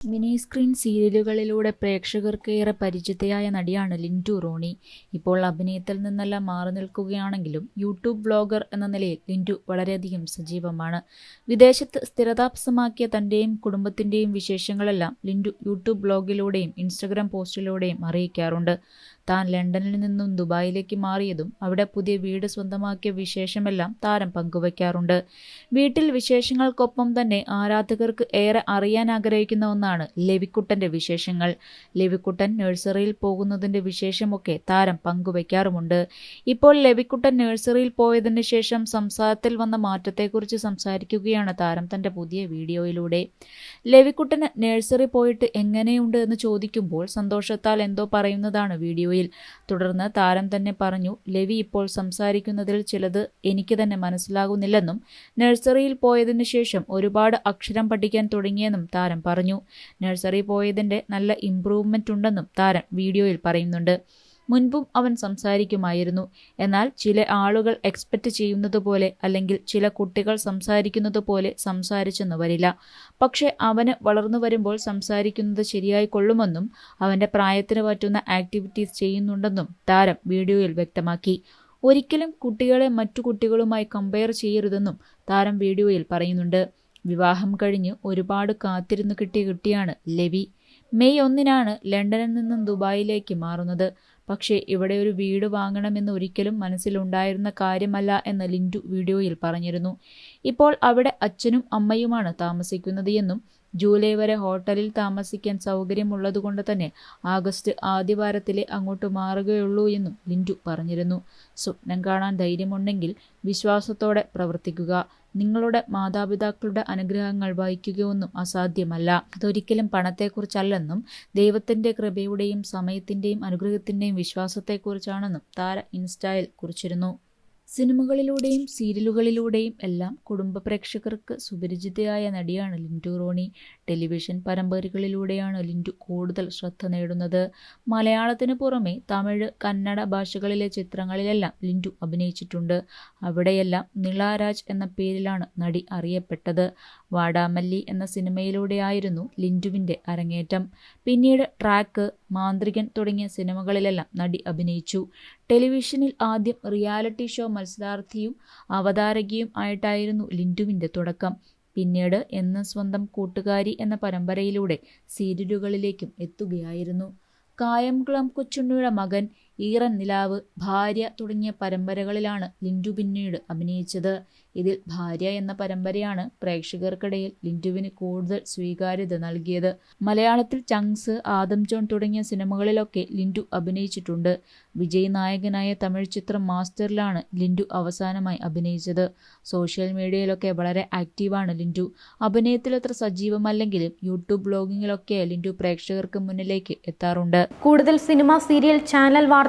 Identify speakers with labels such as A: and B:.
A: Mini screen സീരിയലുകളിലൂടെ പ്രേക്ഷകർക്ക് ഏറെ പരിചിതയായ നടിയാണ് ലിന്റു റോണി. ഇപ്പോൾ അഭിനയത്തിൽ നിന്നെല്ലാം മാറി നിൽക്കുകയാണെങ്കിലും യൂട്യൂബ് ബ്ലോഗർ എന്ന നിലയിൽ ലിന്റു വളരെയധികം സജീവമാണ്. വിദേശത്ത് സ്ഥിരതാമസമാക്കിയ തന്റെയും കുടുംബത്തിന്റെയും വിശേഷങ്ങളെല്ലാം ലിന്റു യൂട്യൂബ് ബ്ലോഗിലൂടെയും ഇൻസ്റ്റഗ്രാം പോസ്റ്റിലൂടെയും അറിയിക്കാറുണ്ട്. താൻ ലണ്ടനിൽ നിന്നും ദുബായിലേക്ക് മാറിയതും അവിടെ പുതിയ വീട് സ്വന്തമാക്കിയ വിശേഷമെല്ലാം താരം പങ്കുവയ്ക്കാറുണ്ട്. വീട്ടിൽ വിശേഷങ്ങൾക്കൊപ്പം തന്നെ ആരാധകർക്ക് ഏറെ അറിയാൻ ആഗ്രഹിക്കുന്ന ഒന്നാണ് ലവിക്കുട്ടന്റെ വിശേഷങ്ങൾ. ലവിക്കുട്ടൻ നഴ്സറിയിൽ പോകുന്നതിന്റെ വിശേഷമൊക്കെ താരം പങ്കുവയ്ക്കാറുമുണ്ട്. ഇപ്പോൾ ലവിക്കുട്ടൻ നഴ്സറിയിൽ പോയതിന് ശേഷം സംസാരത്തിൽ വന്ന മാറ്റത്തെക്കുറിച്ച് സംസാരിക്കുകയാണ് താരം തന്റെ പുതിയ വീഡിയോയിലൂടെ. ലവിക്കുട്ടന് നഴ്സറി പോയിട്ട് എങ്ങനെയുണ്ട് എന്ന് ചോദിക്കുമ്പോൾ സന്തോഷത്താൽ എന്തോ പറയുന്നതാണ് വീഡിയോയിൽ. തുടർന്ന് താരം തന്നെ പറഞ്ഞു ലെവി ഇപ്പോൾ സംസാരിക്കുന്നതിൽ ചിലത് എനിക്ക് തന്നെ മനസ്സിലാകുന്നില്ലെന്നും നഴ്സറിയിൽ പോയതിനു ശേഷം ഒരുപാട് അക്ഷരം പഠിക്കാൻ തുടങ്ങിയെന്നും താരം പറഞ്ഞു. നഴ്സറി പോയതിന്റെ നല്ല ഇംപ്രൂവ്മെന്റ് ഉണ്ടെന്നും താരം വീഡിയോയിൽ പറയുന്നുണ്ട്. മുൻപും അവൻ സംസാരിക്കുമായിരുന്നു. എന്നാൽ ചില ആളുകൾ എക്സ്പെക്റ്റ് ചെയ്യുന്നത് പോലെ അല്ലെങ്കിൽ ചില കുട്ടികൾ സംസാരിക്കുന്നത് പോലെ സംസാരിച്ചെന്ന് വരില്ല. പക്ഷേ അവന് വളർന്നു വരുമ്പോൾ സംസാരിക്കുന്നത് ശരിയായി കൊള്ളുമെന്നും അവന്റെ പ്രായത്തിന് പറ്റുന്ന ആക്ടിവിറ്റീസ് ചെയ്യുന്നുണ്ടെന്നും താരം വീഡിയോയിൽ വ്യക്തമാക്കി. ഒരിക്കലും കുട്ടികളെ മറ്റു കുട്ടികളുമായി കമ്പയർ ചെയ്യരുതെന്നും താരം വീഡിയോയിൽ പറയുന്നുണ്ട്. വിവാഹം കഴിഞ്ഞ് ഒരുപാട് കാത്തിരുന്ന് കിട്ടിയ കുട്ടിയാണ് ലെവി. മെയ് ഒന്നിനാണ് ലണ്ടനിൽ നിന്നും ദുബായിലേക്ക് മാറുന്നത്. പക്ഷേ ഇവിടെ ഒരു വീട് വാങ്ങണമെന്ന് ഒരിക്കലും മനസ്സിലുണ്ടായിരുന്ന കാര്യമല്ല എന്ന് ലിൻഡു വീഡിയോയിൽ പറഞ്ഞിരുന്നു. ഇപ്പോൾ അവിടെ അച്ഛനും അമ്മയുമാണ് താമസിക്കുന്നത് എന്നും ജൂലൈ വരെ ഹോട്ടലിൽ താമസിക്കാൻ സൗകര്യമുള്ളതുകൊണ്ട് തന്നെ ആഗസ്റ്റ് ആദ്യവാരത്തിലെ അങ്ങോട്ട് മാറുകയുള്ളൂ എന്നും ലിൻഡു പറഞ്ഞിരുന്നു. സ്വപ്നം കാണാൻ ധൈര്യമുണ്ടെങ്കിൽ വിശ്വാസത്തോടെ പ്രവർത്തിക്കുക. നിങ്ങളുടെ മാതാപിതാക്കളുടെ അനുഗ്രഹങ്ങൾ വഹിക്കുകയൊന്നും അസാധ്യമല്ല. അതൊരിക്കലും പണത്തെക്കുറിച്ചല്ലെന്നും ദൈവത്തിന്റെ കൃപയുടെയും സമയത്തിന്റെയും അനുഗ്രഹത്തിന്റെയും വിശ്വാസത്തെക്കുറിച്ചാണെന്നും താര ഇൻസ്റ്റയിൽ കുറിച്ചിരുന്നു. സിനിമകളിലൂടെയും സീരിയലുകളിലൂടെയും എല്ലാം കുടുംബ പ്രേക്ഷകർക്ക് സുപരിചിതയായ നടിയാണ് ലിന്റു റോണി. ടെലിവിഷൻ പരമ്പരകളിലൂടെയാണ് ലിന്റു കൂടുതൽ ശ്രദ്ധ നേടുന്നത്. മലയാളത്തിന് പുറമെ തമിഴ് കന്നഡ ഭാഷകളിലെ ചിത്രങ്ങളിലെല്ലാം ലിന്റു അഭിനയിച്ചിട്ടുണ്ട്. അവിടെയെല്ലാം നിളാരാജ് എന്ന പേരിലാണ് നടി അറിയപ്പെട്ടത്. വാടാമല്ലി എന്ന സിനിമയിലൂടെയായിരുന്നു ലിൻഡുവിന്റെ അരങ്ങേറ്റം. പിന്നീട് ട്രാക്ക് മാന്ത്രികൻ തുടങ്ങിയ സിനിമകളിലെല്ലാം നടി അഭിനയിച്ചു. ടെലിവിഷനിൽ ആദ്യം റിയാലിറ്റി ഷോ മത്സരാർത്ഥിയും അവതാരകയും ആയിട്ടായിരുന്നു ലിൻഡുവിന്റെ തുടക്കം. പിന്നീട് എന്ന് സ്വന്തം കൂട്ടുകാരി എന്ന പരമ്പരയിലൂടെ സീരിയലുകളിലേക്കും എത്തുകയായിരുന്നു. കായംകുളം കൊച്ചുണ്ണിയുടെ മകൻ ഈറൻ നിലാവ് ഭാര്യ തുടങ്ങിയ പരമ്പരകളിലാണ് ലിൻഡു പിന്നീട് അഭിനയിച്ചത്. ഇതിൽ ഭാര്യ എന്ന പരമ്പരയാണ് പ്രേക്ഷകർക്കിടയിൽ ലിൻഡുവിന് കൂടുതൽ സ്വീകാര്യത നൽകിയത്. മലയാളത്തിൽ ചങ്സ് ആദം ജോൺ തുടങ്ങിയ സിനിമകളിലൊക്കെ ലിൻഡു അഭിനയിച്ചിട്ടുണ്ട്. വിജയ് നായകനായ തമിഴ് ചിത്രം മാസ്റ്ററിലാണ് ലിൻഡു അവസാനമായി അഭിനയിച്ചത്. സോഷ്യൽ മീഡിയയിലൊക്കെ വളരെ ആക്റ്റീവാണ് ലിൻഡു. അഭിനയത്തിൽ അത്ര സജീവമല്ലെങ്കിലും യൂട്യൂബ് ബ്ലോഗിങ്ങിലൊക്കെ ലിൻഡു പ്രേക്ഷകർക്ക് മുന്നിലേക്ക് എത്താറുണ്ട്.
B: കൂടുതൽ സിനിമ സീരിയൽ ചാനൽ